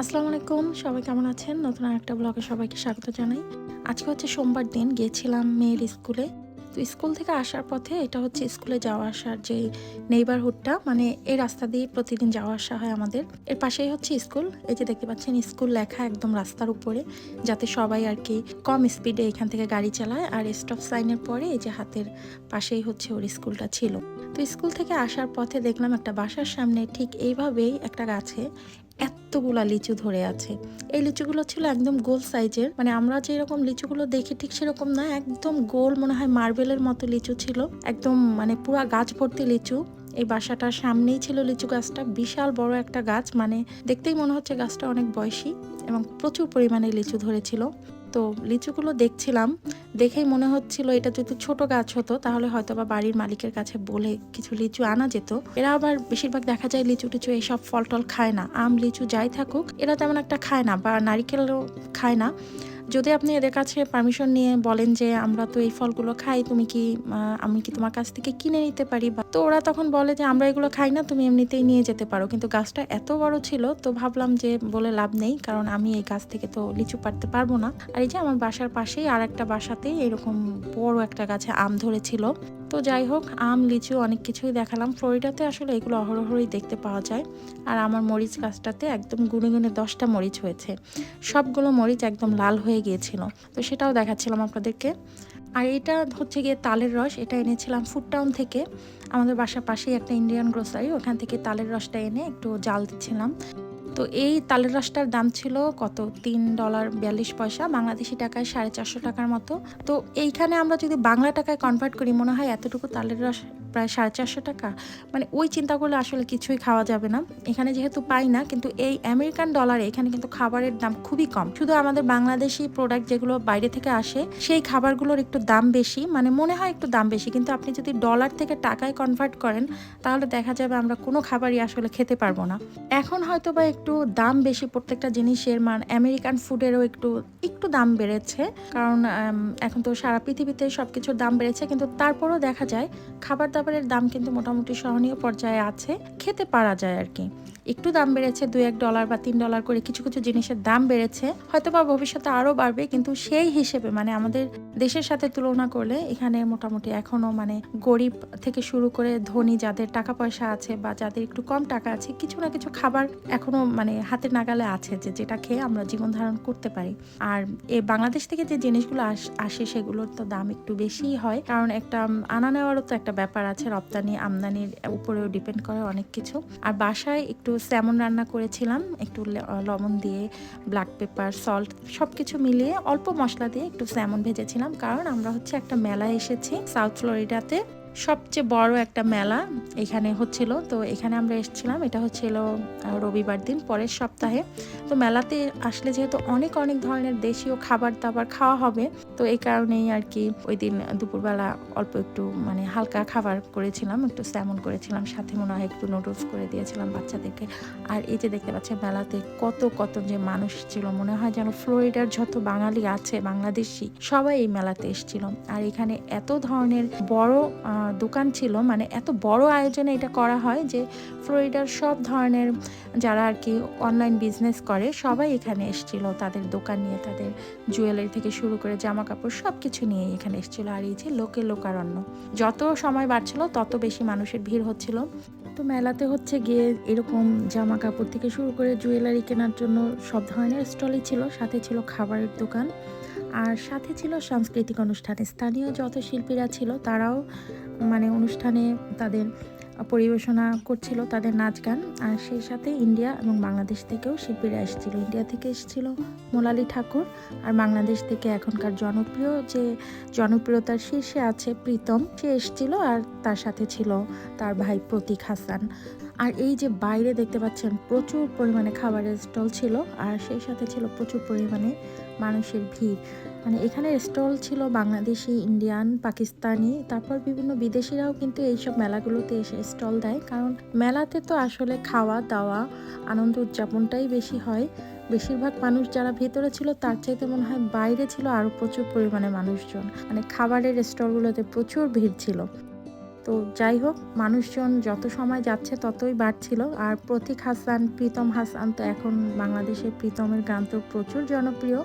আসসালামু আলাইকুম, সবাই কেমন আছেন? নতুন আরেকটা ব্লগে সবাইকে স্বাগত জানাই। আজকে হচ্ছে সোমবার দিন, গিয়েছিলাম মেয়ের স্কুলে। তো স্কুল থেকে আসার পথে এটা হচ্ছে স্কুলে যাওয়া আসার যে নেইবারহুডটা মানে এই রাস্তা দিয়ে প্রতিদিন যাওয়া আসা হয় আমাদের। এর পাশেই হচ্ছে স্কুল, এই যে দেখতে পাচ্ছেন, স্কুল লেখা একদম রাস্তার উপরে, যাতে সবাই আর কি কম স্পিডে এখান থেকে গাড়ি চালায়। আর স্টপ সাইনের পরে এই যে হাতের পাশেই হচ্ছে ওর স্কুলটা ছিল। তো স্কুল থেকে আসার পথে দেখলাম একটা বাসার সামনে ঠিক এইভাবেই একটা গাছে এতগুলা লিচু ধরে আছে। এই লিচুগুলো ছিল একদম গোল সাইজের। মানে আমরা যেরকম লিচুগুলো দেখি ঠিক সেরকম না, একদম গোল মনে হয় মার্বেলের মতো লিচু ছিল। একদম মানে পুরা গাছ ভর্তি লিচু। এই বাসাটার সামনেই ছিল লিচু গাছটা, বিশাল বড় একটা গাছ। মানে দেখতেই মনে হচ্ছে গাছটা অনেক বয়সী এবং প্রচুর পরিমাণে লিচু ধরেছিল। তো লিচুগুলো দেখছিলাম, দেখেই মনে হচ্ছিল এটা যদি ছোট গাছ হতো, তাহলে হয়তো বা বাড়ির মালিকের কাছে বলে কিছু লিচু আনা যেত। এরা আবার বেশিরভাগ দেখা যায় লিচু টিচু এইসব ফল টল খায় না। আম, লিচু যাই থাকুক, এরা তেমন একটা খায় না বা নারিকেলও খায় না। যদি আপনি এদের কাছে পারমিশন নিয়ে বলেন যে, আমরা তো এই ফলগুলো খাই, তুমি কি আমি কি তোমার কাছ থেকে কিনে নিতে পারি? বা তো ওরা তখন বলে যে, আমরা এগুলো খাই না, তুমি এমনিতেই নিয়ে যেতে পারো। কিন্তু গাছটা এত বড় ছিল, তো ভাবলাম যে, বলে লাভ নেই, কারণ আমি এই গাছ থেকে তো লিচু পারতে পারব না। আর এই যে, আমার বাসার পাশেই আর একটা বাসাতেই এরকম বড় একটা গাছে আম ধরেছিল। তো যাই হোক, আম, লিচু অনেক কিছুই দেখালাম। ফ্লোরিডাতে আসলে এগুলো অহরহরই দেখতে পাওয়া যায়। আর আমার মরিচ গাছটাতে একদম গুনে গুনে দশটা মরিচ হয়েছে। সবগুলো মরিচ একদম লাল হয়ে গিয়েছিল। তো সেটাও দেখাচ্ছিলাম আপনাদেরকে। আর এটা হচ্ছে গিয়ে তালের রস। এটা এনেছিলাম ফুড টাউন থেকে। আমাদের বাসার পাশেই একটা ইন্ডিয়ান গ্রোসারি। ওখান থেকে তালের রসটা এনে একটু জাল দিচ্ছিলাম। তো এই তালের রসটার দাম ছিল কত? তিন ডলার বিয়াল্লিশ পয়সা, বাংলাদেশি টাকায় সাড়ে চারশো টাকার মতো। তো এইখানে আমরা যদি বাংলা টাকায় কনভার্ট করি, মনে হয় এতটুকু তালের রস প্রায় সাড়ে চারশো টাকা। মানে ওই চিন্তা করলে আসলে কিছুই খাওয়া যাবে না। এখানে যেহেতু পাই না, কিন্তু এই আমেরিকান ডলারে এখানে কিন্তু খাবারের দাম খুবই কম। শুধু আমাদের বাংলাদেশি প্রোডাক্ট যেগুলো বাইরে থেকে আসে, সেই খাবারগুলোর একটু দাম বেশি। মানে মনে হয় একটু দাম বেশি, কিন্তু আপনি যদি ডলার থেকে টাকায় কনভার্ট করেন, তাহলে দেখা যাবে আমরা কোনো খাবারই আসলে খেতে পারব না। এখন হয়তো বা একটু দাম বেশি, প্রত্যেকটা জিনিসের মান আমেরিকান ফুডেরও একটু একটু দাম বেড়েছে। কারণ এখন তো সারা পৃথিবীতে সব কিছুর দাম বেড়েছে, কিন্তু তারপরও দেখা যায়, খাবার দাবারের দাম কিন্তু মোটামুটি সহনীয় পর্যায়ে আছে, খেতে পারা যায় আর কি। একটু দাম বেড়েছে দু এক ডলার বা তিন ডলার করে কিছু কিছু জিনিসের দাম বেড়েছে। হয়তো বা ভবিষ্যতে আরও বাড়বে, কিন্তু সেই হিসেবে মানে আমাদের দেশের সাথে তুলনা করলে এখানে মোটামুটি এখনও মানে গরিব থেকে শুরু করে ধনী যাদের টাকা পয়সা আছে বা যাদের একটু কম টাকা আছে, কিছু না কিছু খাবার এখনও মানে হাতের নাগালে আছে যে যেটা খেয়ে আমরা জীবন ধারণ করতে পারি। আর এ বাংলাদেশ থেকে যে জিনিসগুলো আস- সেগুলোর তো দাম একটু বেশিই হয়। কারণ একটা আনা নেওয়ারও তো একটা ব্যাপার আছে, রপ্তানি আমদানির উপরেও ডিপেন্ড করে অনেক কিছু। আর বাসায় একটু স্যামন রান্না করেছিলাম, একটু লবণ দিয়ে ব্ল্যাক পেপার সল্ট সব কিছু মিলিয়ে অল্প মশলা দিয়ে একটু স্যামন ভেজেছিলাম। কারণ আমরা হচ্ছে একটা মেলায় এসেছি সাউথ ফ্লোরিডাতে সবচেয়ে বড় একটা মেলা এখানে হচ্ছিল। তো এখানে আমরা এসেছিলাম। এটা হচ্ছিল রবিবার দিন, পরের সপ্তাহে। তো মেলাতে আসলে যেহেতু অনেক অনেক ধরনের দেশীয় খাবার দাবার খাওয়া হবে, তো এই কারণেই আর কি ওই দিন দুপুরবেলা অল্প একটু মানে হালকা খাবার করেছিলাম, একটু স্যামন করেছিলাম, সাথে মনে হয় একটু নুডলস করে দিয়েছিলাম বাচ্চাদেরকে। আর এই যে দেখতে পাচ্ছেন মেলাতে কত কত যে মানুষ ছিল, মনে হয় যেন ফ্লোরিডার যত বাঙালি আছে, বাংলাদেশি, সবাই এই মেলাতে এসেছিল। আর এখানে এত ধরনের বড় দোকান ছিল মানে এত বড় আয়োজনে এটা করা হয় যে ফ্লোরিডার সব ধরনের যারা আর কি অনলাইন বিজনেস করে সবাই এখানে এসেছিল, তাদের দোকান নিয়ে, তাদের জুয়েলারি থেকে শুরু করে জামা কাপড় সব কিছু নিয়ে এখানে এসেছিল। আর এই যে লোকে লোকারণ্য, যত সময় বাড়ছিল তত বেশি মানুষের ভিড় হচ্ছিল। তো মেলাতে হচ্ছে গিয়ে এরকম জামা কাপড় থেকে শুরু করে জুয়েলারি কেনার জন্য সব ধরনের স্টলই ছিল, সাথে ছিল খাবারের দোকান, আর সাথে ছিল সাংস্কৃতিক অনুষ্ঠানে। স্থানীয় যত শিল্পীরা ছিল তারাও মানে অনুষ্ঠানে তাদের পরিবেশনা করছিল তাদের নাচ গান। আর সেই সাথে ইন্ডিয়া এবং বাংলাদেশ থেকেও শিল্পীরা এসেছিল ইন্ডিয়া থেকে এসেছিল মোলালি ঠাকুর আর বাংলাদেশ থেকে এখনকার জনপ্রিয় যে জনপ্রিয়তার শীর্ষে আছে প্রীতম। সে এসেছিল আর তার সাথে ছিল তার ভাই প্রতীক হাসান। আর এই যে বাইরে দেখতে পাচ্ছেন প্রচুর পরিমাণে খাবারের স্টল ছিল আর সেই সাথে ছিল প্রচুর পরিমাণে মানুষের ভিড়। মানে এখানে স্টল ছিল বাংলাদেশি, ইন্ডিয়ান, পাকিস্তানি, তারপর বিভিন্ন বিদেশিরাও কিন্তু এইসব মেলাগুলোতে এসে স্টল দেয়। কারণ মেলাতে তো আসলে খাওয়া, দাওয়া, আনন্দ উদযাপনটাই বেশি হয়। বেশিরভাগ মানুষ যারা ভেতরে ছিল তার চাইতে মনে হয় বাইরে ছিল আরও প্রচুর পরিমাণে মানুষজন। মানে খাবারের স্টলগুলোতে প্রচুর ভিড় ছিল। তো যাই হোক, মানুষজন যত সময় যাচ্ছে ততই বাড়ছিল। আর প্রতীক হাসান, প্রীতম হাসান তো এখন বাংলাদেশে প্রীতমের গান তো প্রচুর জনপ্রিয়।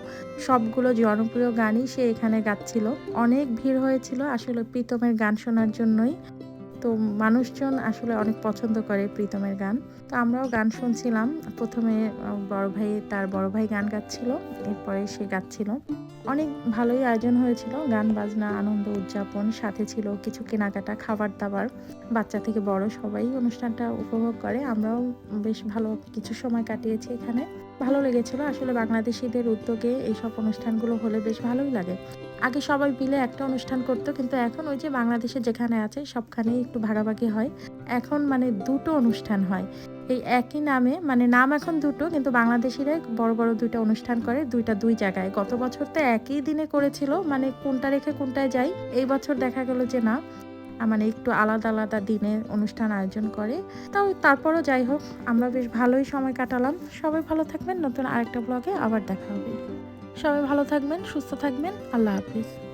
সবগুলো জনপ্রিয় গানই সে এখানে গাচ্ছিল। অনেক ভিড় হয়েছিল আসলে প্রীতমের গান শোনার জন্যই। তো মানুষজন আসলে অনেক পছন্দ করে প্রীতমের গান। তো আমরাও গান শুনছিলাম। প্রথমে বড় ভাই তার বড় ভাই গান গাচ্ছিল, এরপরে সে গাচ্ছিল। অনেক ভালোই আয়োজন হয়েছিল, গান, বাজনা, আনন্দ, উদযাপন, সাথে ছিল কিছু কেনাকাটা, খাবার দাবার। বাচ্চা থেকে বড় সবাই অনুষ্ঠানটা উপভোগ করে। আমরাও বেশ ভালো কিছু সময় কাটিয়েছি এখানে। ভালো লেগেছিল। আসলে বাংলাদেশিদের উদ্যোগে এইসব অনুষ্ঠানগুলো হলে বেশ ভালোই লাগে। আগে সবাই মিলে একটা অনুষ্ঠান করতো, কিন্তু এখন ওই যে বাংলাদেশে যেখানে আছে সবখানেই একটু ভাগাভাগি হয়। এখন মানে দুটো অনুষ্ঠান হয়। এই একই নামে মানে নাম এখন দুটো, কিন্তু বাংলাদেশিরা বড় বড় দুইটা অনুষ্ঠান করে, দুইটা দুই জায়গায়। গত বছর তো একই দিনে করেছিল মানে কোনটা রেখে কোনটায় যাই, এই বছর দেখা গেল যে না। মানে একটু আলাদা আলাদা দিনে অনুষ্ঠান আয়োজন করে। তাও তারপরও যাই হোক, আমরা বেশ ভালোই সময় কাটালাম। সবাই ভালো থাকবেন। নতুন আরেকটা ব্লগে আবার দেখা হবে। সবাই ভালো থাকবেন, সুস্থ থাকবেন। আল্লাহ হাফিজ।